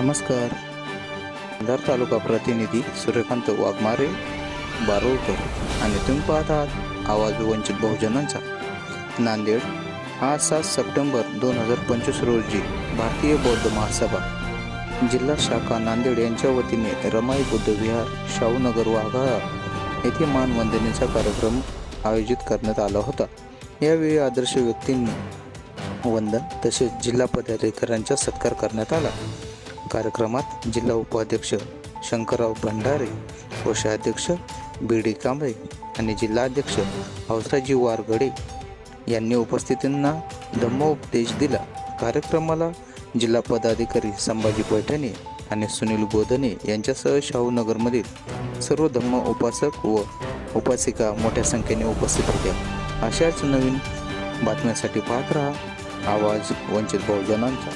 नमस्कार. अंधार तालुका प्रतिनिधी सूर्यकांत वाघमारे बारोळकर आणि तुम्ही पाहत आहात आवाज वंचित बहुजनांचा. नांदेड आज सात सप्टेंबर दोन हजार पंचवीस रोजी भारतीय बौद्ध महासभा. जिल्हा शाखा नांदेड यांच्या वतीने रमाई बुद्ध विहार शाहूनगर वाघाळा येथे मानवंदनेचा कार्यक्रम आयोजित करण्यात आला होता. यावेळी आदर्श व्यक्तींनी वंदन तसेच जिल्हा पदाधिकाऱ्यांचा सत्कार करण्यात आला. कार्यक्रमात जिल्हा उपाध्यक्ष शंकरराव भंडारे कोषाध्यक्ष बी डी कांबळे आणि जिल्हाध्यक्ष हौसराजी वारगडे यांनी उपस्थितींना धम्मोपदेश दिला. कार्यक्रमाला जिल्हा पदाधिकारी संभाजी पैठणे आणि सुनील गोधने यांच्यासह शाहूनगरमधील सर्व धम्म उपासक व उपासिका मोठ्या संख्येने उपस्थित होत्या. अशाच नवीन बातम्यांसाठी पाहत राहा. आवाज वंचित बहुजनांचा.